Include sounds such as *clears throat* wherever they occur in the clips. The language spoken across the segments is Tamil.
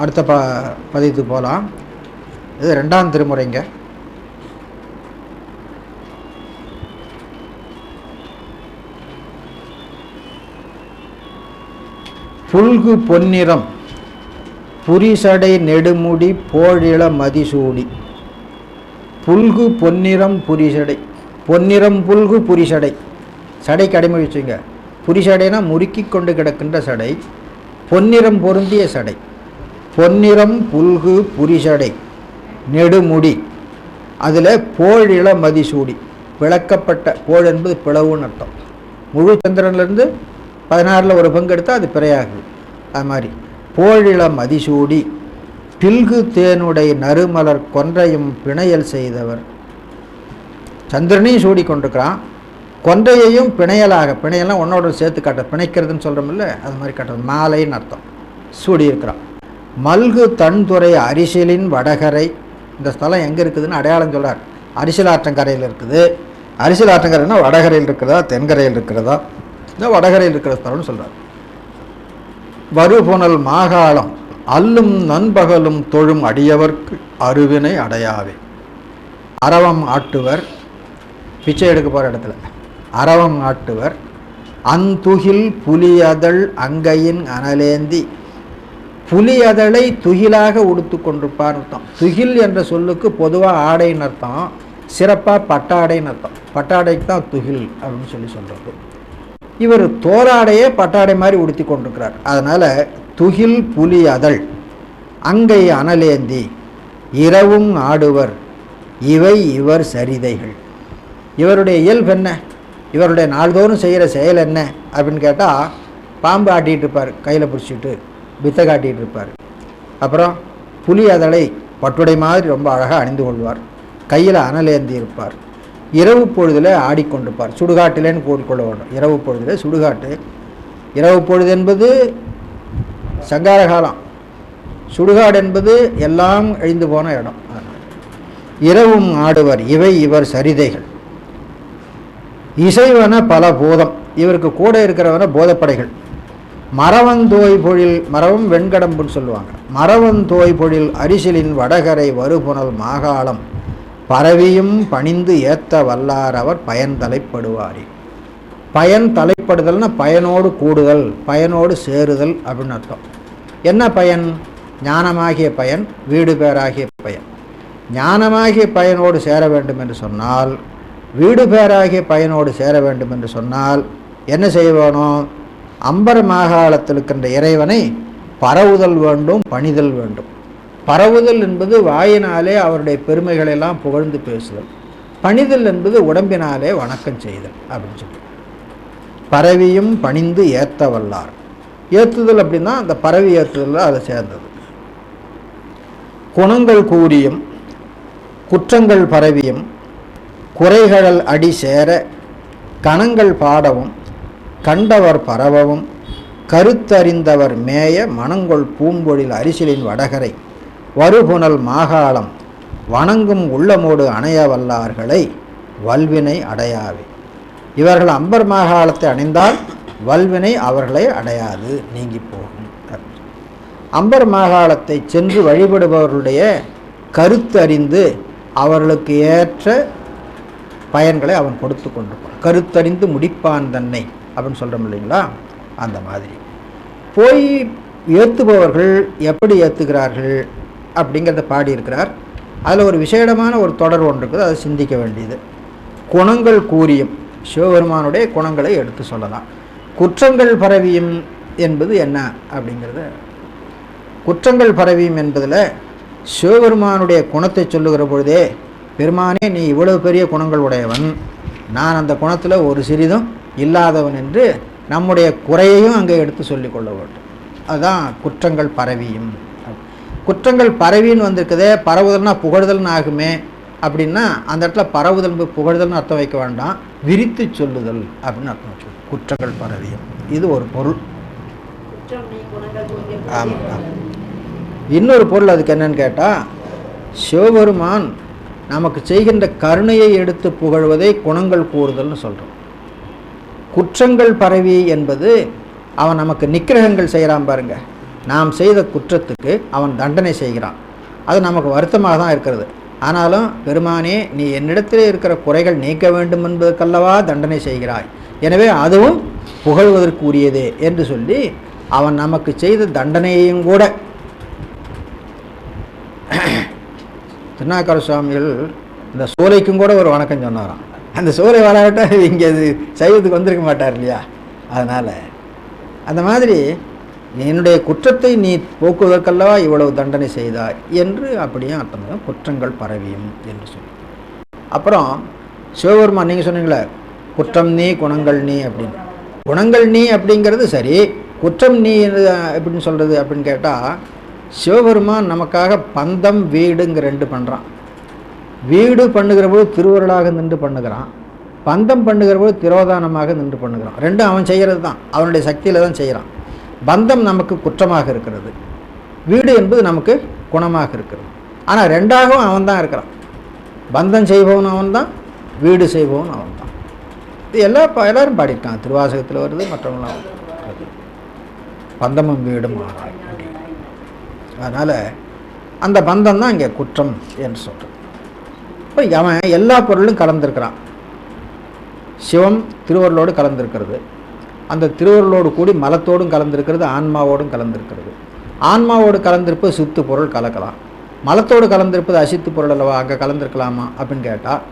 அடுத்த ப பதிவுக்கு போகலாம் இது ரெண்டாம் திருமுறைங்க. புல்கு பொன்னிறம் புரிசடை நெடுமுடி போழிள மதிசூடி புல்கு பொன்னிறம் புரிசடை பொன்னிறம் புல்கு புரிசடை. சடை கடைமை வச்சுங்க. புரிசடைனா முறுக்கி கொண்டு கிடக்கின்ற சடை. பொன்னிறம் பொருந்திய சடை. பொன்னிறம் புல்கு புரிசடை நெடுமுடி. அதில் போழில மதிசூடி பிளக்கப்பட்ட போழ் என்பது பிளவுன்னு அர்த்தம். முழு சந்திரன்லேருந்து பதினாறில் ஒரு பங்கு எடுத்தால் அது பிறையாகுது. அது மாதிரி போழிளம் அதிசூடி பில்கு தேனுடைய நறுமலர் கொன்றையும் பிணையல் செய்தவர். சந்திரனையும் சூடி கொண்டிருக்கிறான். கொன்றையையும் பிணையலாக பிணையெல்லாம் ஒன்னோட சேர்த்து காட்ட பிணைக்கிறதுன்னு சொல்கிறோம்ல அது மாதிரி காட்டுறது. மாலைன்னு அர்த்தம். சூடி இருக்கிறான் மல்கு தன்துறை அரிசிலின் வடகரை இந்த ஸ்தலம் எங்கே இருக்குதுன்னு அடையாளம் சொல்கிறார் அரிசில் ஆற்றங்கரையில் இருக்குது. அரிசில் ஆற்றங்கரைன்னா வடகரையில் இருக்கிறதா தென்கரையில் இருக்கிறதா இந்த வடகரையில் இருக்கிற ஸ்தலம்னு சொல்கிறார் வருபுனல் மாகாளம் அல்லும் நண்பகலும் தொழும் அடியவர்க்கு அருவினை அடையாவே. அரவம் ஆட்டுவர் பிச்சை எடுக்க போகிற இடத்துல. அரவம் ஆட்டுவர் அந்துகில் புலியதழ் அங்கையின் அனலேந்தி புலி அதழை துகிலாக உடுத்து கொண்டிருப்பார் அர்த்தம். துகில் என்ற சொல்லுக்கு பொதுவாக ஆடைன்னு அர்த்தம். சிறப்பாக பட்டாடைன்னு அர்த்தம். பட்டாடைக்கு தான் துகில் அப்படின்னு சொல்லி சொல்கிறது இவர் தோராடையே பட்டாடை மாதிரி உடுத்தி கொண்டிருக்கிறார். அதனால் துகில் புலி அதழ் அங்கை அனலேந்தி இரவும் ஆடுவர் இவை இவர் சரிதைகள். இவருடைய இயல்பு என்ன? இவருடைய நாள்தோறும் செய்கிற செயல் என்ன? அப்படின்னு கேட்டால் பாம்பு ஆட்டிகிட்டு இருப்பார் கையில் பிடிச்சிட்டு. வித்தை காட்டிகிட்டு இருப்பார் அப்புறம் புலி அதழை பட்டுடை மாதிரி ரொம்ப அழகாக அணிந்து கொள்வார். கையில் அனலேந்தி இருப்பார் இரவு பொழுதில் ஆடிக்கொண்டிருப்பார். சுடுகாட்டிலேன்னு கூறிக்கொள்ள வேண்டும் இரவு பொழுதில் சுடுகாட்டு. இரவு பொழுது என்பது சங்கார காலம். சுடுகாடு என்பது எல்லாம் எழுந்து போன இடம். இரவும் ஆடுவர். இவை இவர் சரிதைகள். இசைவன பல பூதம். இவருக்கு கூட இருக்கிறவன போதப்படைகள். மரவந்தோய் பொழில் மரவம் வெண்கடம்புன்னு சொல்லுவாங்க. மரவந்தோய் பொழில் அரிசிலின் வடகரை வருபுனல் மாகாளம். பரவியும் பணிந்து ஏத்த வல்லார் அவர் பயன் தலைப்படுவாரே. பயன் தலைப்படுதல்னா பயனோடு கூடுதல் பயனோடு சேருதல் அப்படின்னு அர்த்தம். என்ன பயன்? ஞானமாகிய பயன் வீடு பேராகிய பயன். ஞானமாகிய பயனோடு சேர வேண்டும் என்று சொன்னால் வீடு பேராகிய பயனோடு சேர வேண்டும் என்று சொன்னால் என்ன செய்ய வேணும்? அம்பர மாகாளத்தில் இருக்கின்ற இறைவனை பரவுதல் வேண்டும் பணிதல் வேண்டும். பரவுதல் என்பது வாயினாலே அவருடைய பெருமைகளெல்லாம் புகழ்ந்து பேசுதல். பணிதல் என்பது உடம்பினாலே வணக்கம் செய்தல் அப்படின்னு சொல்லி. பரவியும் பணிந்து ஏத்த வல்லார் அப்படின்னா அந்த பரவி ஏற்றுதலில் அதை சேர்ந்தது. குணங்கள் கூறியும் குற்றங்கள் பரவியும் குறைகடல் அடி சேர கணங்கள் பாடவும் கண்டவர் பரவவும் கருத்தறிந்தவர் மேய மணங்கொள் பூம்பொழில் அரிசிலின் வடகரை. வருபுனல் மாகாளம் வணங்கும் உள்ளமோடு அணைய வல்லார்களை வல்வினை அடையாவே. இவர்கள் அம்பர் மாகாளத்தை அணிந்தால் வல்வினை அவர்களை அடையாது நீங்கி போகும். அம்பர் மாகாளத்தை சென்று வழிபடுபவர்களுடைய கருத்தறிந்து அவர்களுக்கு ஏற்ற பயன்களை அவன் கொடுத்து கொண்டிருப்பான். கருத்தறிந்து முடிப்பான் தன்னை. அப்படின்னு சொல்கிறோம் இல்லைங்களா? அந்த மாதிரி. போய் ஏற்றுபவர்கள் எப்படி ஏற்றுகிறார்கள் அப்படிங்கிறத பாடியிருக்கிறார். அதில் ஒரு விசேடமான ஒரு தொடர் ஒன்று இருக்குது அதை சிந்திக்க வேண்டியது. குணங்கள் கூறியும் சிவபெருமானுடைய குணங்களை எடுத்து சொல்லலாம். குற்றங்கள் பரவியும் என்பது என்ன அப்படிங்கிறத? குற்றங்கள் பரவியும் என்பதில் சிவபெருமானுடைய குணத்தை சொல்லுகிற பொழுதே பெருமானே நீ இவ்வளவு பெரிய குணங்கள் உடையவன். நான் அந்த குணத்தில் ஒரு சிறிதும் இல்லாதவன் என்று நம்முடைய குறையையும் அங்கே எடுத்து சொல்லிக் கொள்ள வேண்டும். அதுதான் குற்றங்கள் பரவியும். குற்றங்கள் பரவின்னு வந்திருக்குதே பரவுதல்னா புகழ்தல்னு ஆகுமே அப்படின்னா அந்த இடத்துல பரவுதல் புகழ்தல்னு அர்த்தம் வைக்க வேண்டாம். விரித்து சொல்லுதல் அப்படின்னு அர்த்தம் வச்சு குற்றங்கள் பரவியும். இது ஒரு பொருள். ஆமாம் ஆமாம் இன்னொரு பொருள் அதுக்கு என்னன்னு கேட்டால் சிவபெருமான் நமக்கு செய்கின்ற கருணையை எடுத்து புகழ்வதை குணங்கள் கூறுதல்னு சொல்கிறோம் குற்றங்கள் பரவி என்பது அவன் நமக்கு நிக்கிரகங்கள் செய்கிறான் பாருங்க. நாம் செய்த குற்றத்துக்கு அவன் தண்டனை செய்கிறான். அது நமக்கு வருத்தமாக தான் இருக்கிறது. ஆனாலும் பெருமானே நீ என்னிடத்தில் இருக்கிற குறைகள் நீக்க வேண்டும் என்பதற்கல்லவா தண்டனை செய்கிறாய்? எனவே அதுவும் புகழ்வதற்குரியது என்று சொல்லி அவன் நமக்கு செய்த தண்டனையையும் கூட *clears throat* திருநாக்கர சுவாமிகள் இந்த சோலைக்கும் கூட ஒரு வணக்கம் சொன்னாராம். அந்த சூரிய வராவிட்டால் இங்கே அது சைவத்துக்கு வந்திருக்க மாட்டார் இல்லையா? அதனால் அந்த மாதிரி என்னுடைய குற்றத்தை நீ போக்குவதற்கல்லவா இவ்வளவு தண்டனை செய்தாய் என்று அப்படியே அர்த்தம் தான் குற்றங்கள் பரவியும் என்று சொல்லி. அப்புறம் சிவபெருமா நீங்கள் சொன்னீங்களே குற்றம் நீ குணங்கள் நீ அப்படின்னு. குணங்கள் நீ அப்படிங்கிறது சரி குற்றம் நீ எப்படின்னு சொல்கிறது அப்படின்னு கேட்டால் சிவபெருமான் நமக்காக பந்தம் வீடுங்கிற ரெண்டு பண்ணுறான் வீடு பண்ணுகிற போது திருவருளாக நின்று பண்ணுகிறான். பந்தம் பண்ணுகிற போது திரோதானமாக நின்று பண்ணுகிறான். ரெண்டும் அவன் செய்கிறது தான். அவனுடைய சக்தியில் தான் செய்கிறான். பந்தம் நமக்கு குற்றமாக இருக்கிறது. வீடு என்பது நமக்கு குணமாக இருக்கிறது. ஆனால் ரெண்டாகவும் அவன் தான் இருக்கிறான். பந்தம் செய்பவன் அவன் தான் வீடு செய்பவன் அவன் தான். இது எல்லா எல்லோரும் பாடியிருக்கான் திருவாசகத்தில் வருது மற்றவங்களாம் பந்தமும் வீடும் ஆனாய் அதனால் அந்த பந்தம் தான் இங்கே குற்றம் என்று சொல்கிறேன் இப்போ அவன் எல்லா பொருளும் கலந்துருக்கிறான். சிவம் திருவருளோடு கலந்திருக்கிறது. அந்த திருவருளோடு கூடி மலத்தோடும் கலந்திருக்கிறது ஆன்மாவோடும் கலந்திருக்கிறது. ஆன்மாவோடு கலந்திருப்பது சித்து பொருள் கலக்கலாம். மலத்தோடு கலந்திருப்பது அசித்து பொருள் அல்லவா? அங்கே கலந்திருக்கலாமா அப்படின்னு கேட்டால்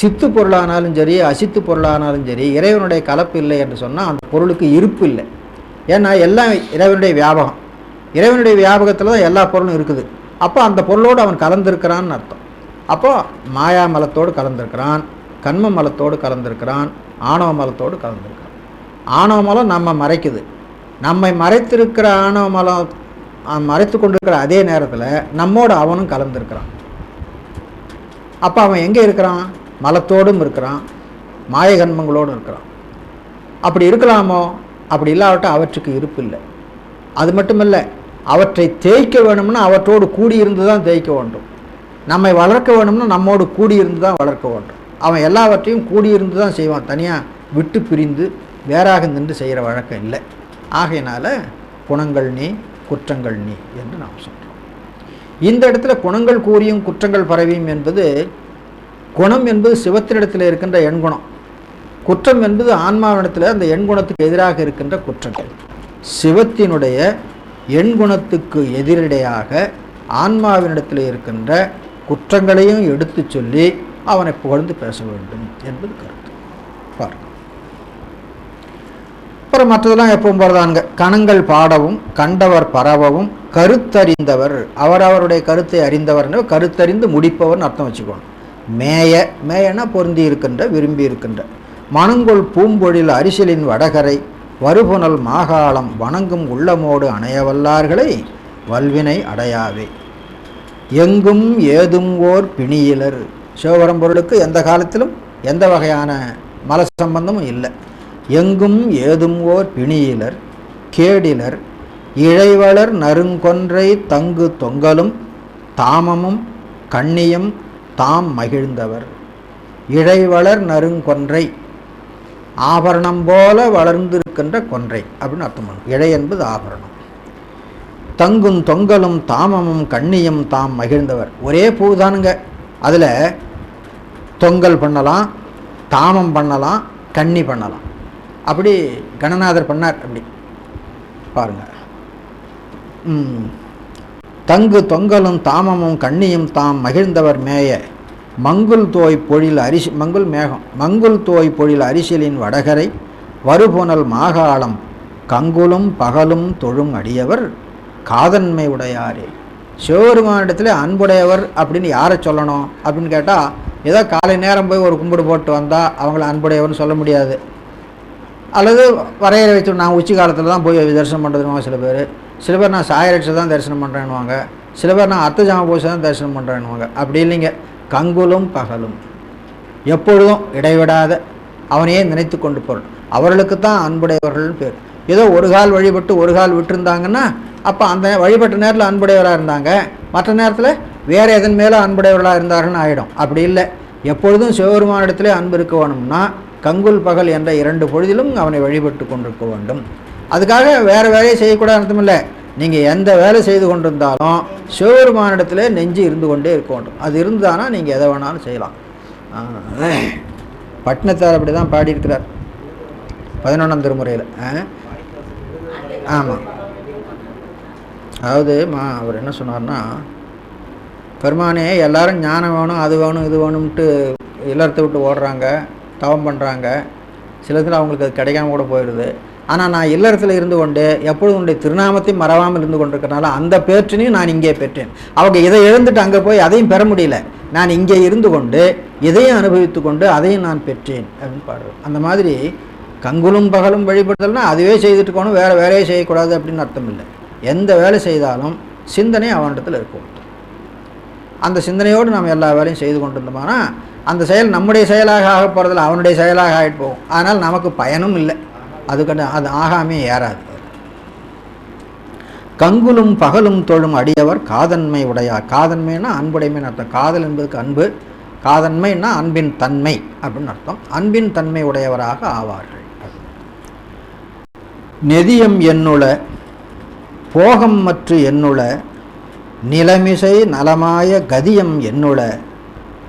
சித்து பொருளானாலும் சரி அசித்து பொருளானாலும் சரி இறைவனுடைய கலப்பு இல்லை என்று சொன்னால் அந்த பொருளுக்கு இருப்பு இல்லை. ஏன்னா எல்லாம் இறைவனுடைய வியாபகம். இறைவனுடைய வியாபகத்தில் தான் எல்லா பொருளும் இருக்குது. அப்போ அந்த பொருளோடு அவன் கலந்திருக்கிறான்னு அர்த்தம். அப்போது மாயா மலத்தோடு கலந்திருக்கிறான் கண்ம மலத்தோடு கலந்திருக்கிறான் ஆணவ மலத்தோடு கலந்திருக்கிறான். ஆணவ மலம் நம்ம மறைக்குது. நம்மை மறைத்திருக்கிற ஆணவ மலம் மறைத்து கொண்டிருக்கிற அதே நேரத்தில் நம்மோடு அவனும் கலந்திருக்கிறான். அப்போ அவன் எங்கே இருக்கிறான்? மலத்தோடும் இருக்கிறான் மாயகன்மங்களோடும் இருக்கிறான். அப்படி இருக்கலாமோ? அப்படி இல்லாவிட்டால் அவற்றுக்கு இருப்பு இல்லை. அது மட்டுமல்ல அவற்றை தேய்க்க வேணும்னா அவற்றோடு கூடியிருந்து தான் தேய்க்க வேண்டும். நம்மை வளர்க்க வேணும்னா நம்மோடு கூடியிருந்து தான் வளர்க்க வேண்டும். அவன் எல்லாவற்றையும் கூடியிருந்து தான் செய்வான். தனியாக விட்டு பிரிந்து வேறாக நின்று செய்கிற வழக்கம் இல்லை. ஆகையினால குணங்கள் நீ குற்றங்கள் நீ என்று நாம் சொல்கிறோம் இந்த இடத்துல குணங்கள் கூறியும் குற்றங்கள் பரவியும் என்பது குணம் என்பது சிவத்தினிடத்தில் இருக்கின்ற எண்குணம் குற்றம் என்பது ஆன்மாவிடத்தில் அந்த எண்குணத்துக்கு எதிராக இருக்கின்ற குற்றங்கள். சிவத்தினுடைய எண்குணத்துக்கு எதிரடையாக ஆன்மாவினிடத்தில் இருக்கின்ற குற்றங்களையும் எடுத்துச் சொல்லி அவனை புகழ்ந்து பேச வேண்டும் என்பது கருத்து. பாருங்க. அப்புறம் மற்றதெல்லாம் எப்பவும் போகிறதானுங்க கணங்கள் பாடவும் கண்டவர் பரவவும் கருத்தறிந்தவர் அவரவருடைய கருத்தை அறிந்தவர்னு கருத்தறிந்து முடிப்பவர்னு அர்த்தம் வச்சுக்கணும். மேய மேயனா பொருந்தி இருக்கின்ற விரும்பி இருக்கின்ற. மணங்கொள் பூம்பொழில் அரிசலின் வடகரை வருபுனல் மாகாளம் வணங்கும் உள்ளமோடு அணையவல்லார்களை வல்வினை அடையாவே. எங்கும் ஏதும் ஓர் பிணியிலர். சிவபரம் பொருளுக்கு எந்த காலத்திலும் எந்த வகையான மல சம்பந்தமும் இல்லை. எங்கும் ஏதும் ஓர் பிணியிலர் கேடிலர் இழைவளர் நறுங்கொன்றை தங்கு தொங்கலும் தாமமும் கண்ணியும் தாம் மகிழ்ந்தவர். இழைவளர் நறுங்கொன்றை ஆபரணம் போல வளர்ந்திருக்கின்ற கொன்றை அப்படின்னு அர்த்தம் பண்ணும் இழை என்பது ஆபரணம். தங்கும் தொங்கலும் தாமமும் கண்ணியும் தாம் மகிழ்ந்தவர். ஒரே பூ தானுங்க. அதில் தொங்கல் பண்ணலாம் தாமம் பண்ணலாம் கன்னி பண்ணலாம். அப்படி கணநாதர் பண்ணார் அப்படி. பாருங்க. தங்கு தொங்கலும் தாமமும் கண்ணியும் தாம் மகிழ்ந்தவர் மேய. மங்குல் தோய் பொழில் அரிசி மங்குல் மேகம். மங்குல் தோய் பொழில் அரிசியலின் வடகரை. வருபுனல் மாகாளம். கங்குலும் பகலும் தொழும் அடியவர். காதன்மை உடையாரே சிவபெருமானிடத்தில் அன்புடையவர் அப்படின்னு யாரை சொல்லணும் அப்படின்னு கேட்டால் ஏதோ காலை நேரம் போய் ஒரு கும்பிடு போட்டு வந்தால் அவங்கள அன்புடையவர்னு சொல்ல முடியாது. அல்லது வரையறை வச்சு நான் உச்சி காலத்தில் தான் போய் தரிசனம் பண்ணுறதுனுவாங்க சில பேர். சில பேர் நான் சாயரட்சை தான் தரிசனம் பண்ணுறேன்னுவாங்க சில பேர் நான் அர்த்த ஜாம பூசை தான் தரிசனம் பண்ணுறேன்னுவாங்க அப்படி இல்லைங்க. கங்குலும் பகலும். எப்பொழுதும் இடைவிடாத அவனையே நினைத்து கொண்டு பொருள். அவர்களுக்கு தான் அன்புடையவர்கள்னு பேர். ஏதோ ஒரு கால் வழிபட்டு ஒரு கால் விட்டுருந்தாங்கன்னா அப்போ அந்த வழிபட்ட நேரத்தில் அன்புடையவராக இருந்தாங்க. மற்ற நேரத்தில் வேறு எதன் மேலே அன்புடையவர்களாக இருந்தார்கள்னு ஆகிடும் அப்படி இல்லை. எப்பொழுதும் சிவபெருமானிடத்திலே அன்பு இருக்க வேணும்னா கங்குல் பகல் என்ற இரண்டு பொழுதிலும் அவனை வழிபட்டு கொண்டிருக்க வேண்டும். அதுக்காக வேறு வேலையை செய்யக்கூடாது அர்த்தமில்லை நீங்கள் எந்த வேலை செய்து கொண்டிருந்தாலும் சிவபெருமானிடத்தில் நெஞ்சு இருந்து கொண்டே இருக்க வேண்டும். அது இருந்தானா நீங்கள் எதை வேணாலும் செய்யலாம். பட்டினத்தார் அப்படி தான் பாடியிருக்கிறார். பதினொன்றாம் திருமுறையில். ஆமாம் அதாவது மா அவர் என்ன சொன்னார்னா பெருமானே எல்லாரும் ஞானம் வேணும் அது வேணும் இது வேணும்ட்டு இல்லறத்தை விட்டு ஓடுறாங்க தவம் பண்ணுறாங்க சிலத்தில் அவங்களுக்கு அது கிடைக்காம கூட போயிடுது. ஆனால் நான் இல்லறத்தில் இருந்து கொண்டு எப்பொழுது உன்னுடைய திருநாமத்தையும் மறவாமல் இருந்து கொண்டிருக்கனால அந்த பேற்றினையும் நான் இங்கே பெற்றேன். அவங்க இதை இழந்துட்டு அங்கே போய் அதையும் பெற முடியல. நான் இங்கே இருந்து கொண்டு இதையும் அனுபவித்து கொண்டு அதையும் நான் பெற்றேன் அப்படின்னு பாடுறேன் அந்த மாதிரி கங்குலும் பகலும் வழிபடுதல்னா அதுவே செய்துட்டு போகணும் வேறு வேலையே செய்யக்கூடாது அப்படின்னு அர்த்தம் இல்லை. எந்த வேலை செய்தாலும் சிந்தனை அவனிடத்தில் இருக்கும். அந்த சிந்தனையோடு நம்ம எல்லா வேலையும் செய்து கொண்டிருந்தோம்னா அந்த செயல் நம்முடைய செயலாக ஆக போகிறதில்ல அவனுடைய செயலாக ஆகிட்டு போகும். அதனால் நமக்கு பயனும் இல்லை. அதுக்கு அது ஆகாமே ஏறாது. கங்குலும் பகலும் தொழும் அடியவர் காதன்மை உடையார். காதன்மைன்னா அன்புடைமைன்னு அர்த்தம். காதல் என்பதுக்கு அன்பு காதன்மைன்னா அன்பின் தன்மை அப்படின்னு அர்த்தம். அன்பின் தன்மை உடையவராக ஆவார்கள். நெதியம் என்னுள போகம் மற்று என்னுள நிலமிசை நலமாய கதியம் என்னுள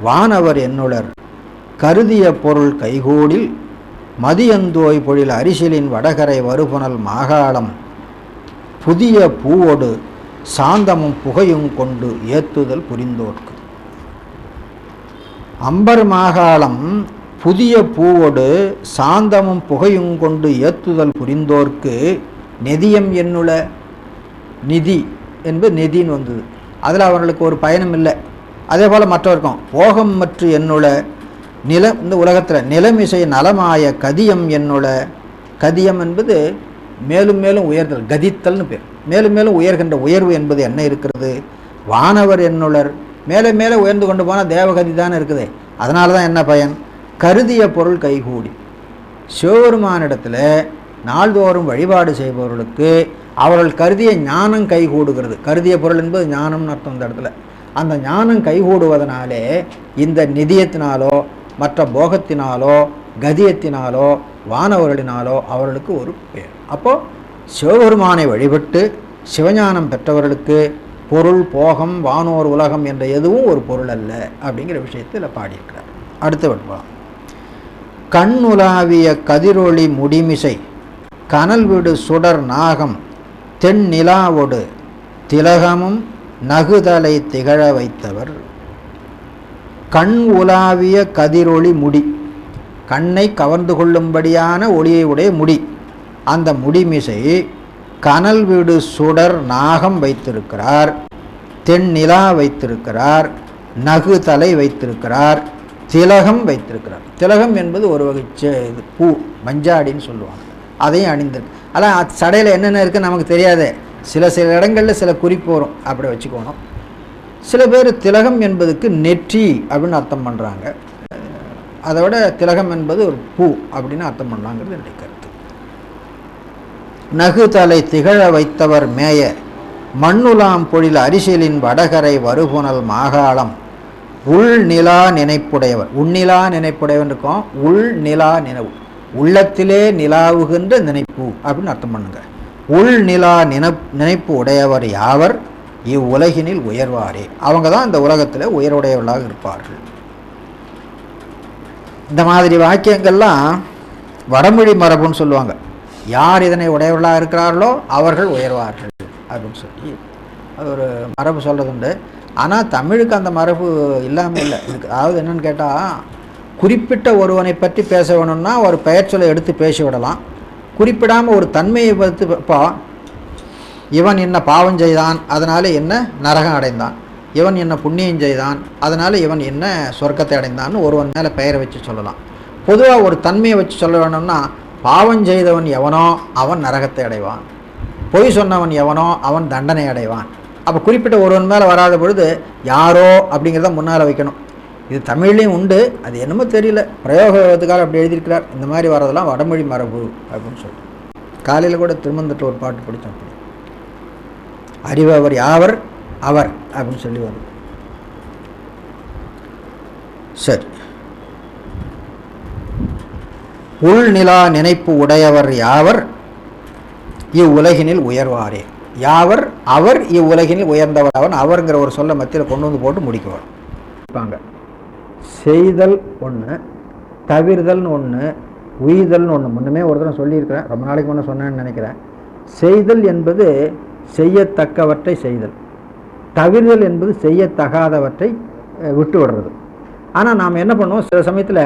வானவர் என்னுளர் கருதிய பொருள் கைகூடில் மதியந்தோய் பொழில் அரிசிலின் வடகரை வருபுனல் மாகாளம் புதிய பூவோடு சாந்தமும் புகையும் கொண்டு ஏத்துதல் புரிந்தோர்க்கு. அம்பர் மாகாளம் புதிய பூவோடு சாந்தமும் புகையும் கொண்டு ஏத்துதல் புரிந்தோர்க்கு நெதியம் என்னுள நிதி என்பது நிதின்னு வந்தது. அதில் அவர்களுக்கு ஒரு பயனும் இல்லை. அதே போல் மற்றவருக்கும் போகம் மற்றும் என்னுள நிலம் இந்த உலகத்தில் நிலம் இசை நலமாய கதியம் என்னுள கதியம் என்பது மேலும் மேலும் உயர்தல் கதித்தல்னு பேர். மேலும் மேலும் உயர்கின்ற உயர்வு என்பது என்ன இருக்கிறது? வானவர் என்னுளர். மேலே மேலே உயர்ந்து கொண்டு போனால் தேவகதி தானே இருக்குது. அதனால தான் என்ன பயன்? கருதிய பொருள் கைகூடி. சிவபெருமானிடத்தில் நாள்தோறும் வழிபாடு செய்பவர்களுக்கு அவர்கள் கருதிய ஞானம் கைகூடுகிறது. கருதிய பொருள் என்பது ஞானம்னு அர்த்தம் இந்த இடத்துல. அந்த ஞானம் கைகூடுவதனாலே இந்த நிதியத்தினாலோ மற்ற போகத்தினாலோ கதியத்தினாலோ வானவர்களினாலோ அவர்களுக்கு ஒரு பேர். அப்போது சிவபெருமானை வழிபட்டு சிவஞானம் பெற்றவர்களுக்கு பொருள் போகம் வானோர் உலகம் என்ற எதுவும் ஒரு பொருள் அல்ல அப்படிங்கிற விஷயத்தில் பாடியிருக்கிறார். அடுத்த வட்பம் கண் உலாவிய கதிரொளி முடிமிசை கனல் விடு சுடர் நாகம் தென்னிலாவொடு திலகமும் நகுதலை திகழ வைத்தவர். கண் உலாவிய கதிரொளி முடி. கண்ணை கவர்ந்து கொள்ளும்படியான ஒளியை உடைய முடி. அந்த முடிமிசை கனல் வீடு சுடர் நாகம் வைத்திருக்கிறார். தென் நிலா வைத்திருக்கிறார். நகு தலை வைத்திருக்கிறார். திலகம் வைத்திருக்கிறார். திலகம் என்பது ஒரு வகை செ- இது பூ மஞ்சாடின்னு சொல்லுவாங்க. அதையும் அணிந்தது ஆனால் சடையில் என்னென்ன இருக்குன்னு நமக்கு தெரியாதே. சில சில இடங்களில் சில குறிப்பு வரும். அப்படி வச்சுக்கணும். சில பேர் திலகம் என்பதுக்கு நெற்றி அப்படின்னு அர்த்தம் பண்ணுறாங்க அதை விட திலகம் என்பது ஒரு பூ அப்படின்னு அர்த்தம் பண்ணலாங்கிறது என்னுடைய கருத்து. நகு தலை திகழ வைத்தவர் மேய மண்ணுலாம் பொழில் அரிசியலின் வடகரை வருகுணல் மாகாளம். உள் நிலா நினைப்புடையவர். உள்நிலா நினைப்புடையவன் இருக்கும். உள் நிலா நினைவு. உள்ளத்திலே நிலாவுகின்ற நினைப்பு அப்படின்னு அர்த்தம் பண்ணுங்க. உள் நிலா நினை நினைப்பு உடையவர் யாவர்? இவ்வுலகினில் உயர்வாரே. அவங்க தான் இந்த உலகத்தில் உயர்வுடையவர்களாக இருப்பார்கள். இந்த மாதிரி வாக்கியங்கள்லாம் வடமொழி மரபுன்னு சொல்லுவாங்க. யார் இதனை உடையவர்களாக இருக்கிறார்களோ அவர்கள் உயர்வார்கள் அப்படின்னு சொல்லி அது ஒரு மரபு சொல்கிறது உண்டு ஆனால் தமிழுக்கு அந்த மரபு இல்லாமல் இல்லை. இதுக்கு அதாவது என்னன்னு கேட்டால் குறிப்பிட்ட ஒருவனை பற்றி பேச வேணும்னா ஒரு பெயர் எடுத்து பேசி விடலாம். குறிப்பிடாமல் ஒரு தன்மையை பற்றி இப்போ இவன் என்ன பாவம் செய்தான் அதனால் என்ன நரகம் அடைந்தான். இவன் என்ன புண்ணியம் செய்தான் அதனால் இவன் என்ன சொர்க்கத்தை அடைந்தான்னு ஒருவன் மேலே பெயரை வச்சு சொல்லலாம். பொதுவாக ஒரு தன்மையை வச்சு சொல்ல வேணும்னா பாவம் செய்தவன் எவனோ அவன் நரகத்தை அடைவான். பொய் சொன்னவன் எவனோ அவன் தண்டனை அடைவான். அப்போ குறிப்பிட்ட ஒருவன் மேலே வராத பொழுது யாரோ அப்படிங்கிறத முன்னால் வைக்கணும். இது தமிழ்லேயும் உண்டு அது என்னமோ தெரியல. பிரயோகத்துக்காக அப்படி எழுதியிருக்கிறார். இந்த மாதிரி வர்றதெல்லாம் வடமொழி மரபு அப்படின்னு சொல்லிட்டு காலையில் கூட திருமந்தத்தில் ஒரு பாட்டு படித்தோம் அப்படி. அறிபவர் யாவர்? அவர் அப்படின்னு சொல்லி வரும். சரி. உள்நிலா நினைப்பு உடையவர் யாவர்? இவ்வுலகினில் உயர்வாரே. யாவர்? அவர் இவ்வுலகினில் உயர்ந்தவர். அவன் அவருங்கிற ஒரு சொல்ல மத்தியில் கொண்டு வந்து போட்டு முடிக்குவார். இருப்பாங்க செய்தல் ஒன்று தவிர்தல்னு ஒன்று உயிர்தல்னு ஒன்று முன்னமே ஒரு தடவை சொல்லியிருக்கிறேன். ரொம்ப நாளைக்கு முன்னே சொன்னேன்னு நினைக்கிறேன். செய்தல் என்பது செய்யத்தக்கவற்றை செய்தல். தவிர்தல் என்பது செய்யத்தகாதவற்றை விட்டு விடுறது. ஆனால் நாம் என்ன பண்ணுவோம்? சில சமயத்தில்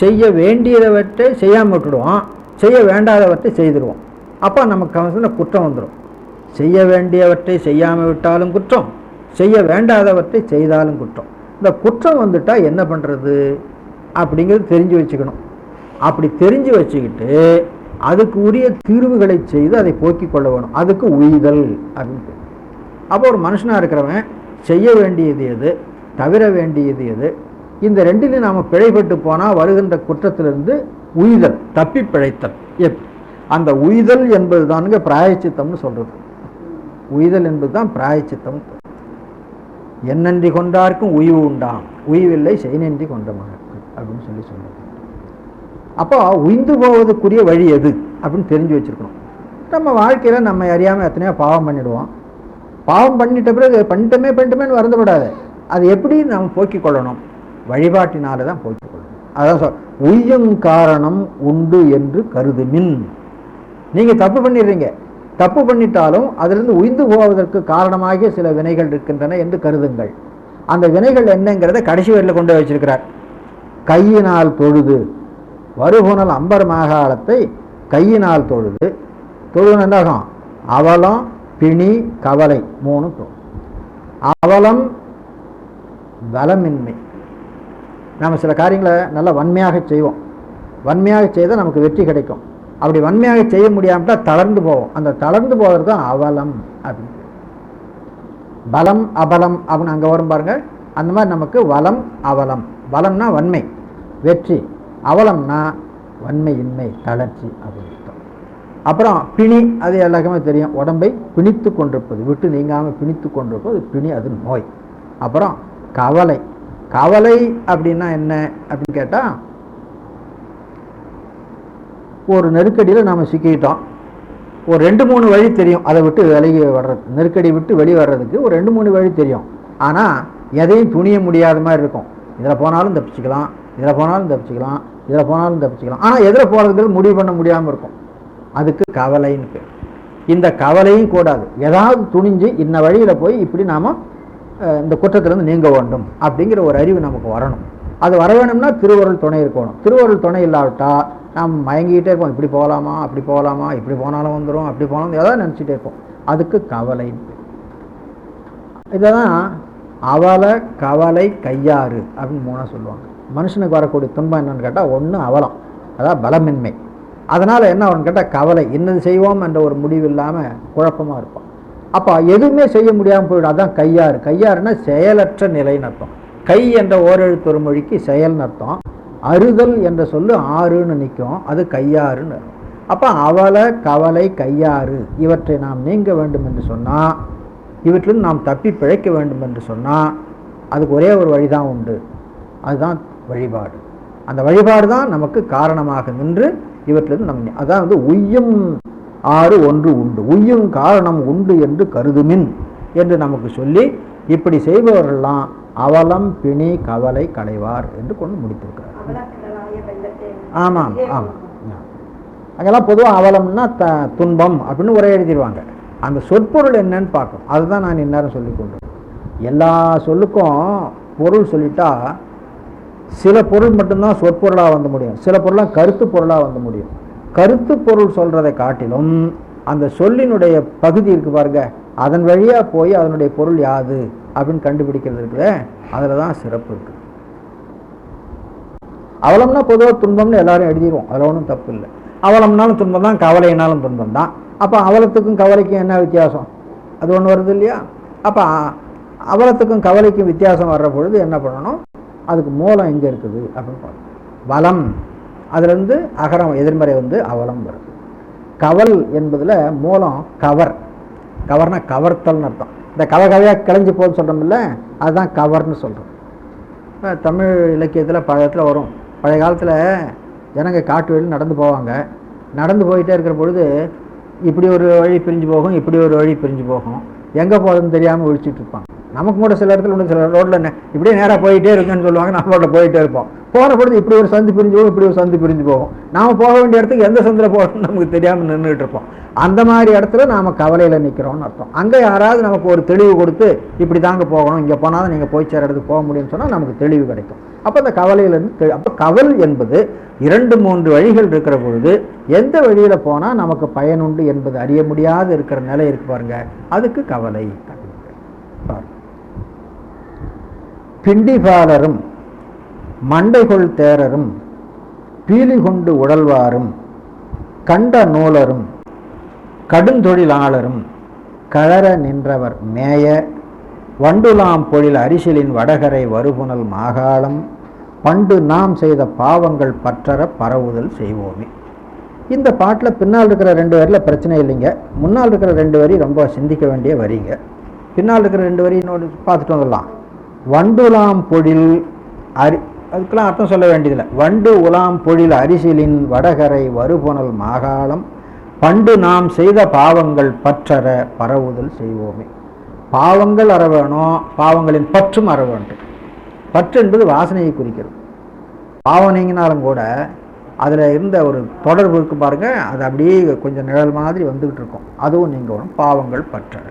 செய்ய வேண்டியதவற்றை செய்யாமல் விட்டுடுவோம். செய்ய வேண்டாதவற்றை செய்திருவோம் அப்போ நமக்கு கவசத்தில் குற்றம் வந்துடும் செய்ய வேண்டியவற்றை செய்யாமல் விட்டாலும் குற்றம். செய்ய வேண்டாதவற்றை செய்தாலும் குற்றம். இந்த குற்றம் வந்துட்டால் என்ன பண்ணுறது அப்படிங்கிறது தெரிஞ்சு வச்சுக்கணும். அப்படி தெரிஞ்சு வச்சுக்கிட்டு அதுக்கு உரிய தீர்வுகளை செய்து அதை போக்கிக் கொள்ள வேணும். அதுக்கு உய்தல் அப்படின்ட்டு அப்போ ஒரு மனுஷனாக இருக்கிறவன் செய்ய வேண்டியது எது தவிர வேண்டியது எது இந்த ரெண்டிலையும் நாம் பிழைப்பட்டு போனால் வருகின்ற குற்றத்திலிருந்து உய்தல் தப்பி பிழைத்தல். எப் அந்த உய்தல் என்பது தானுங்க பிராயச்சித்தம்னு சொல்கிறது உய்தல் என்பது தான் பிராயச்சித்தம். என்னன்றி கொண்டார்க்கும் உய்வு உண்டாம். உய்வில்லை செய்நன்றி கொண்ட அப்படின்னு சொல்லி சொல்றது அப்போ உய்ந்து போவதுக்குரிய வழி எது? அப்படின்னு தெரிஞ்சு வச்சிருக்கணும். நம்ம வாழ்க்கையில் நம்ம அறியாமல் எத்தனையோ பாவம் பண்ணிவிடுவோம் பாவம் பண்ணிட்ட பிறகு பண்ணிட்டோமே பண்ணிட்டோமேனு வருந்தப்படாது. அது எப்படி நாம் போக்கிக் கொள்ளணும்? வழிபாட்டினால தான் போக்கிக் கொள்ளணும். அதான் சொல் உய்யும் காரணம் உண்டு என்று கருதுமின். நீங்கள் தப்பு பண்ணிடுறீங்க. தப்பு பண்ணிட்டாலும் அதிலிருந்து உய்ந்து போவதற்கு காரணமாகிய சில வினைகள் இருக்கின்றன என்று கருதுங்கள். அந்த வினைகள் என்னங்கிறத கடைசி வரையில் கொண்டு வச்சிருக்கிறார். கையினால் தொழுது வருகுணல் அம்பர் மாகாளத்தை கையினால் தொழுது தொழுது என்னாகும் அவலம் பிணி கவலை மூணு அவலம் பலமின்மை. நாம் சில காரியங்களை நல்லா வன்மையாக செய்வோம். வன்மையாக செய்தால் நமக்கு வெற்றி கிடைக்கும். அப்படி வன்மையாக செய்ய முடியாமட்டா தளர்ந்து போவோம். அந்த தளர்ந்து போகிறது தான் அவலம் அப்படின்னு பலம் அபலம் அப்படின்னு அங்கே வரும் பாருங்க. அந்த மாதிரி நமக்கு வலம் அவலம். பலம்னா வன்மை வெற்றி. அவலம்னா வன்மையின்மை தளர்ச்சி அப்படின்னு அப்புறம் பிணி அது எல்லாருக்குமே தெரியும். உடம்பை பிணித்து கொண்டிருப்பது விட்டு நீங்காமல் பிணித்து கொண்டிருப்பது பிணி அது நோய். அப்புறம் கவலை. கவலை அப்படின்னா என்ன அப்படின்னு கேட்டால் ஒரு நெருக்கடியில் நாம் சிக்கிக்கிட்டோம். ஒரு ரெண்டு மூணு வழி தெரியும் அதை விட்டு விலகி வர்றது. நெருக்கடி விட்டு வெளியே வர்றதுக்கு ஒரு ரெண்டு மூணு வழி தெரியும். ஆனால் எதையும் துணிய முடியாத மாதிரி இருக்கும். இதில் போனாலும் தப்பிச்சுக்கலாம் இதில் போனாலும் தப்பிச்சுக்கலாம் இதில் போனாலும் தப்பிச்சுக்கலாம். ஆனால் எதில் போகிறதுக்கு முடிவு பண்ண முடியாமல் இருக்கும். அதுக்கு கவலைன்னு பேர். இந்த கவலையும் கூடாது. ஏதாவது துணிஞ்சு இன்ன வழியில் போய் இப்படி நாம் இந்த குற்றத்திலேருந்து நீங்க வேண்டும் அப்படிங்கிற ஒரு அறிவு நமக்கு வரணும். அது வர வேணும்னா திருவருள் துணை இருக்கணும். திருவருள் துணை இல்லாவிட்டால் நாம் மயங்கிக்கிட்டே இருப்போம். இப்படி போகலாமா? அப்படி போகலாமா? இப்படி போனாலும் வந்துடும் அப்படி போனாலும் ஏதாவது நினச்சிட்டே இருப்போம். அதுக்கு கவலைன்னு பேர். அவலை கவலை கையாறு அப்படின்னு மூணாக சொல்லுவாங்க. மனுஷனுக்கு வரக்கூடிய துன்பம் என்னன்னு கேட்டால் ஒன்று அவலம். அதாவது பலமின்மை. அதனால் என்ன ஆகும்னு கேட்டால் கவலை. என்னது செய்வோம் என்ற ஒரு முடிவு இல்லாமல் குழப்பமாக இருப்பான். அப்போ எதுவுமே செய்ய முடியாமல் போயிடும். அதான் கையாறு. கையாறுனா செயலற்ற நிலைன்னு அர்த்தம். கை என்ற ஓரெழுத்தொரு மொழிக்கு செயல்னு அர்த்தம். அறுதல் என்ற சொல்லு ஆறுன்னு நிற்கும் அது கையாறுன்னு அப்போ அவலை கவலை கையாறு இவற்றை நாம் நீங்க வேண்டும் என்று சொன்னால் இவற்றிலிருந்து நாம் தப்பி பிழைக்க வேண்டும் என்று சொன்னால் அதுக்கு ஒரே ஒரு வழிதான் உண்டு. அதுதான் வழிபாடு. அந்த வழிபாடு தான் நமக்கு காரணமாக நின்று இவற்றிலிருந்து நம்ம அதான் வந்து உய்யும் ஆறு ஒன்று உண்டு. உய்யும் காரணம் உண்டு என்று கருதுமின் என்று நமக்கு சொல்லி இப்படி செய்பவர்கள்லாம் அவலம் பிணி கவலை களைவார் என்று கொண்டு முடித்திருக்கிறார். ஆமாம் ஆமாம் அங்கெல்லாம் பொதுவாக அவலம்னா த துன்பம் அப்படின்னு ஒரே எழுதிடுவாங்க அந்த சொற்பொருள் என்னன்னு பார்க்கும் அதுதான் நான் இந்நேரம் சொல்லி கொண்டு எல்லா சொல்லுக்கும் பொருள் சொல்லிட்டா சில பொருள் மட்டும்தான் சொற்பொருளாக வந்து முடியும். சில பொருளாக கருத்து பொருளாக வந்து முடியும். கருத்து பொருள் சொல்கிறதை காட்டிலும் அந்த சொல்லினுடைய பகுதி இருக்கு பாருங்க. அதன் வழியாக போய் அதனுடைய பொருள் யாது? அப்படின்னு கண்டுபிடிக்கிறது இருக்குதே அதில் தான் சிறப்பு இருக்குது அவலம்னா பொதுவாக துன்பம்னு எல்லாரும் எழுதிடுவோம் அதில் ஒன்றும் தப்பு இல்லை. அவலம்னாலும் துன்பம் தான் கவலைனாலும் துன்பம் தான். அப்போ அவலத்துக்கும் கவலைக்கும் என்ன வித்தியாசம்? அது ஒன்று வருது இல்லையா? அப்போ அவலத்துக்கும் கவலைக்கும் வித்தியாசம் வர்ற பொழுது என்ன பண்ணணும்? அதுக்கு மூலம் எங்கே இருக்குது? அப்படின்னு பார்க்கணும். வளம் அதுலேருந்து அகரம் எதிர்மறை வந்து அவலம் வருது. கவல் என்பதில் மூலம் கவர். கவர்னா கவர்த்தல்னு அர்த்தம். இந்த கவ கவையாக கிளஞ்சி போகுதுன்னு சொல்கிறோம்ல அதுதான் கவர்னு சொல்கிறோம் இப்போ தமிழ் இலக்கியத்தில் பழத்தில் வரும். பழைய காலத்தில் ஜனங்க காட்டு வழியில் நடந்து போவாங்க. நடந்து போயிட்டே இருக்கிற பொழுது இப்படி ஒரு வழி பிரிஞ்சு போகும் இப்படி ஒரு வழி பிரிஞ்சு போகும். எங்கே போகிறதுன்னு தெரியாமல் ஒழிச்சிட்டு இருப்பாங்க. நமக்கு கூட சில இடத்துல ஒன்று சில ரோட்டில் இப்படியே நேராக போயிட்டே இருக்குன்னு சொல்லுவாங்க நம்ம ரோட்டில் போயிட்டே இருப்போம். போகிற பொழுது இப்படி ஒரு சந்து பிரிஞ்சு போகும் இப்படி ஒரு சந்து பிரிஞ்சு போகும். நாம் போக வேண்டிய இடத்துக்கு எந்த சந்தில் போகணும்னு நமக்கு தெரியாமல் நின்றுட்டு இருப்போம். அந்த மாதிரி இடத்துல நாம் கவலையில் நிற்கிறோம்னு அர்த்தம். அங்கே யாராவது நமக்கு ஒரு தெளிவு கொடுத்து இப்படி தாங்க போகணும் இங்கே போனால் தான் நீங்கள் போய் சேர இடத்துக்கு போக முடியும்னு சொன்னால் நமக்கு தெளிவு கிடைக்கும். அப்போ அந்த கவலையிலேருந்து அப்போ கவல் என்பது இரண்டு மூன்று வழிகள் இருக்கிற பொழுது எந்த வழியில் போனால் நமக்கு பயனுண்டு என்பது அறிய முடியாது இருக்கிற நிலை இருக்கு பாருங்க. அதுக்கு கவலை பாருங்கள் பிண்டிபாலரும் மண்டைகொள் தேரரும் பீலிகொண்டு உடல்வாரும் உழல்வாரும் கண்ட நூலரும் கடுந்தொழிலாளரும் கழற நின்றவர் மேய வண்டுலாம் பொழில் அரிசிலின் வடகரை வருபுனல் மாகாளம் பண்டு நாம் செய்த பாவங்கள் பற்றற பரவுதல் செய்வோமே. இந்த பாட்டில் பின்னால் இருக்கிற ரெண்டு வரியில் பிரச்சனை இல்லைங்க. முன்னால் இருக்கிற ரெண்டு வரி ரொம்ப சிந்திக்க வேண்டிய வரிங்க. பின்னால் இருக்கிற ரெண்டு வரி இன்னொன்று பார்த்துட்டு வந்துடலாம். வண்டுலாம் பொழில் அரி அதுக்கெல்லாம் அர்த்தம் சொல்ல வேண்டியதில்லை. வண்டு உலாம் பொழில் அரிசிலின் வடகரை வருபுனல் மாகாளம். பண்டு நாம் செய்த பாவங்கள் பற்றற பரவுதல் செய்வோமே. பாவங்கள் அற வேணும் பாவங்களின் பற்றும் அற வேண்டும் பற்று என்பது வாசனையை குறிக்கிறது. பாவம் நீங்கினாலும் கூட அதில் இருந்த ஒரு தொடர்பு இருக்கு பாருங்க அது அப்படியே கொஞ்சம் நிழல் மாதிரி வந்துகிட்டு இருக்கும். அதுவும் நீங்கள் வரும் பாவங்கள் பற்ற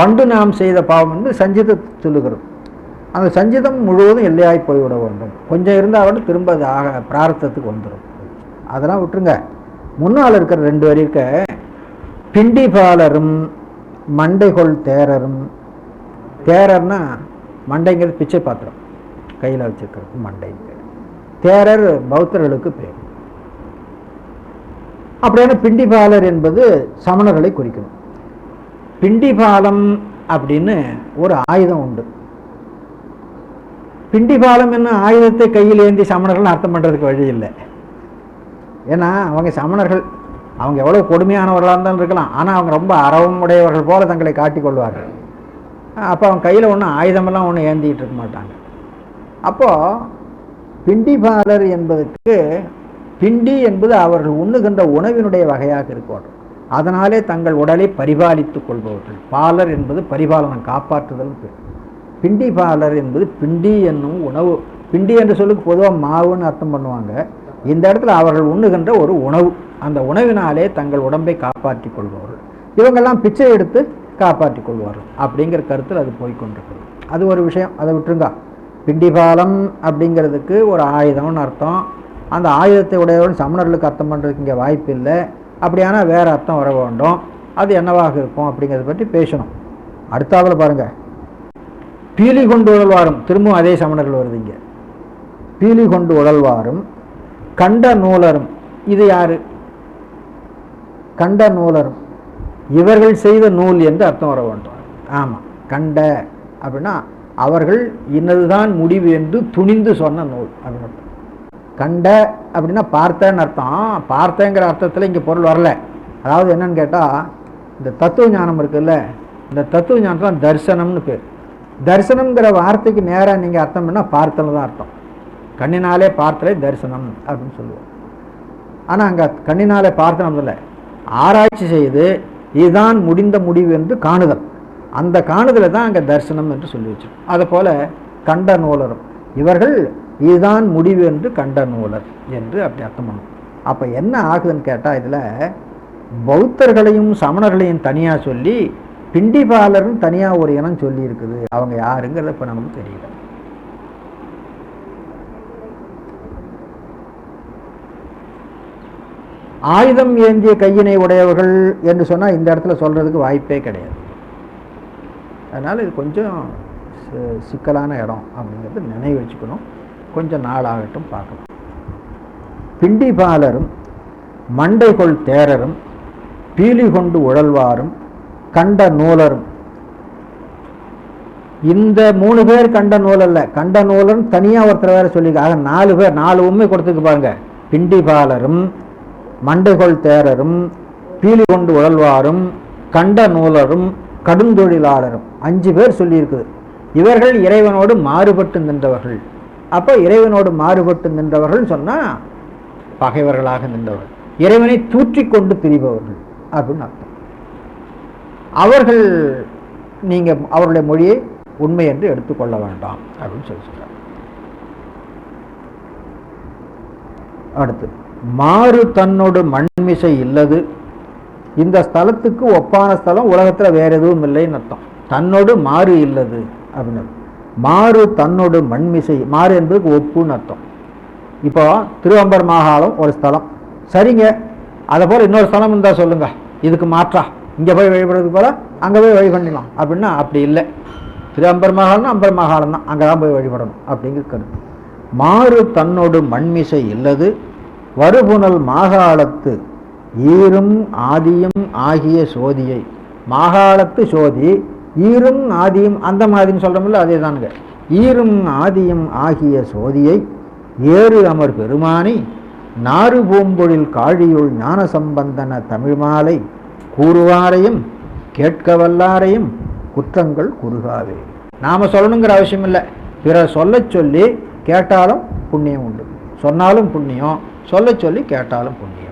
பண்டு நாம் செய்த பாவம் என்று சஞ்சித சொல்லுகிறது அந்த சஞ்சிதம் முழுவதும் எல்லையாய் போய்விட வேண்டும். கொஞ்சம் இருந்தால் கூட திரும்ப அது ஆக பிரார்த்தத்துக்கு வந்துடும் அதெல்லாம் விட்டுருங்க. முன்னால் இருக்கிற ரெண்டு வரி இருக்க பிண்டிபாலரும் மண்டைகொள் தேரரும். தேரர்னா மண்டைங்கிறது பிச்சை பாத்திரம். கையில் வச்சுருக்கிறது மண்டைங்க தேரர் பௌத்தர்களுக்கு பேர். அப்படியான பிண்டிபாலர் என்பது சமணர்களை குறிக்கணும். பிண்டிபாலம் அப்படின்னு ஒரு ஆயுதம் உண்டு. பிண்டிபாலம் என்ன ஆயுதத்தை கையில் ஏந்தி சமணர்கள் அர்த்தம் பண்ணுறதுக்கு வழி இல்லை. ஏன்னா அவங்க சமணர்கள் அவங்க எவ்வளோ கொடுமையானவர்களாக இருந்தாலும் இருக்கலாம். ஆனால் அவங்க ரொம்ப அறவும் உடையவர்கள் போல தங்களை காட்டிக்கொள்வார்கள் அப்போ அவங்க கையில் ஒன்றும் ஆயுதமெல்லாம் ஒன்றும் ஏந்திக்கிட்டு இருக்க மாட்டாங்க. அப்போது பிண்டிபாலர் என்பதற்கு பிண்டி என்பது அவர்கள் உண்ணுகின்ற உணவினுடைய வகையாக இருக்கணும் அதனாலே தங்கள் உடலை பரிபாலித்துக் கொள்பவர்கள். பாலர் என்பது பரிபாலனம் காப்பாற்றுதல் பேர் பிண்டி பாலர் என்பது பிண்டி என்னும் உணவு. பிண்டி என்ற சொல்லுக்கு பொதுவாக மாவுன்னு அர்த்தம் பண்ணுவாங்க. இந்த இடத்துல அவர்கள் உண்ணுகின்ற ஒரு உணவு. அந்த உணவினாலே தங்கள் உடம்பை காப்பாற்றிக் கொள்பவர்கள். இவங்கெல்லாம் பிச்சை எடுத்து காப்பாற்றி கொள்வார்கள். அப்படிங்கிற கருத்தில் அது போய்கொண்டிருக்கிறது அது ஒரு விஷயம். அதை விட்டுருங்க. பிண்டிபாலம் அப்படிங்கிறதுக்கு ஒரு ஆயுதம்னு அர்த்தம். அந்த ஆயுதத்தை உடையவன் சமணர்களுக்கு அர்த்தம் பண்ணுறதுக்கு இங்கே வாய்ப்பு இல்லை. அப்படியானா வேறு அர்த்தம் வர வேண்டும். அது என்னவாக இருக்கும் அப்படிங்கிறத பற்றி பேசணும். அடுத்தாவில் பாருங்கள் பீலி கொண்டு உழல்வாரும். திரும்பவும் அதே சமணர்கள் வருது இங்கே. பீலி கொண்டு உழல்வாரும் கண்ட நூலரும். இது யாரு? கண்ட நூலரும். இவர்கள் செய்த நூல் என்று அர்த்தம் வர வேண்டும். ஆமாம் கண்ட அப்படின்னா அவர்கள் இன்னதுதான் முடிவு என்று துணிந்து சொன்ன நூல் அப்படின்னு கண்ட அப்படின்னா பார்த்தேன்னு அர்த்தம். பார்த்தேங்கிற அர்த்தத்தில் இங்கே பொருள் வரல. அதாவது என்னன்னு கேட்டால் இந்த தத்துவ ஞானம் இருக்குல்ல இந்த தத்துவ ஞானத்தில் தரிசனம்னு பேர். தரிசனம்ங்கிற வார்த்தைக்கு நேராக நீங்கள் அர்த்தம் பண்ணால் பார்த்தல் தான் அர்த்தம். கண்ணினாலே பார்த்தலே தரிசனம் அப்படின்னு சொல்லுவோம். ஆனால் அங்கே கண்ணினாலே பார்த்தனம் இல்லை ஆராய்ச்சி செய்து இதுதான் முடிந்த முடிவு என்று காணுதல். அந்த காணுதலை தான் அங்கே தரிசனம் என்று சொல்லி வச்சிருக்கோம். அதை போல் கண்ட நூலரும். இவர்கள் இதுதான் முடிவு என்று கண்ட நூலர் என்று அப்படி அர்த்தம் பண்ணும். அப்போ என்ன ஆகுதுன்னு கேட்டால் இதில் பௌத்தர்களையும் சமணர்களையும் தனியாக சொல்லி பிண்டிபாலர்னு தனியாக ஒரு இனம் சொல்லியிருக்குது. அவங்க யாருங்கிறத இப்போ நமக்கு தெரியல. ஆயுதம் ஏந்திய கையினை உடையவர்கள் என்று சொன்னால் இந்த இடத்துல சொல்கிறதுக்கு வாய்ப்பே கிடையாது. அதனால் இது கொஞ்சம் சிக்கலான இடம் அப்படிங்கிறது நினைவு வச்சுக்கணும். கொஞ்சம் நாளாகட்டும் பார்க்கலாம் பிண்டிபாலரும் மண்டைகொள் தேரரும் பீலி கொண்டு உழல்வாரும் கண்ட நூலரும் இந்த மூணு பேர் கண்ட நூல் அல்ல. கண்ட நூலரும் தனியாக ஒருத்தர் வேற சொல்லியிருக்காங்க ஆக நாலு பேர் நாலு உண்மை கொடுத்துருக்கு பாருங்க. பிண்டிபாலரும் மண்டைகொள் தேரரும் பீலி கொண்டு உழல்வாரும் கண்ட நூலரும் கடுந்தொழிலாளரும். அஞ்சு பேர் சொல்லியிருக்குது. இவர்கள் இறைவனோடு மாறுபட்டு நின்றவர்கள். அப்போ இறைவனோடு மாறுபட்டு நின்றவர்கள் சொன்னால் பகைவர்களாக நின்றவர்கள். இறைவனை தூற்றி கொண்டு திரிபவர்கள். அப்படின்னு அர்த்தம். அவர்கள் நீங்கள் அவருடைய மொழியை உண்மை என்று எடுத்துக்கொள்ள வேண்டாம் அப்படின்னு சொல்லி சொல்கிறார் அடுத்து மாறு தன்னோடு மண்மிசை இல்லது. இந்த ஸ்தலத்துக்கு ஒப்பான ஸ்தலம் உலகத்தில் வேறு எதுவும் இல்லைன்னு அர்த்தம். தன்னோடு மாறு இல்லது அப்படின்னு மாறு தன்னோடு மண்மிசை மாறு என்பதுக்கு ஒப்புன்னு அர்த்தம். இப்போ திருவம்பர் மாகாளம் ஒரு ஸ்தலம். சரிங்க அதை போல் இன்னொரு ஸ்தலம் இருந்தால் சொல்லுங்கள் இதுக்கு மாற்றா. இங்கே போய் வழிபடுறதுக்கு போல அங்கே போய் வழி பண்ணிடலாம். அப்படின்னா அப்படி இல்லை. திரு அம்பர் மகாலம்னா அம்பர் மகாலம் தான். அங்கே தான் போய் வழிபடணும். அப்படிங்கிற கருத்து. மாறு தன்னோடு மண்மிசை இல்லது. வருபுனல் மாகாளத்து ஈரும் ஆதியும் ஆகிய சோதியை. மாகாளத்து சோதி ஈரும் ஆதியும் அந்த மாதிரின்னு சொல்கிறோம்ல அதே தானுங்க. ஈரும் ஆதியும் ஆகிய சோதியை ஏறு அமர் பெருமானி நாறு பூம்பொழில் காழியுள் ஞான சம்பந்தன தமிழ் மாலை கூறுவாரையும் கேட்க வல்லாரையும் குற்றங்கள் குறுகாவே நாம் சொல்லணுங்கிற அவசியம் இல்லை. பிறர் சொல்ல சொல்லி கேட்டாலும் புண்ணியம் உண்டு. சொன்னாலும் புண்ணியம் சொல்ல சொல்லி கேட்டாலும் புண்ணியம்.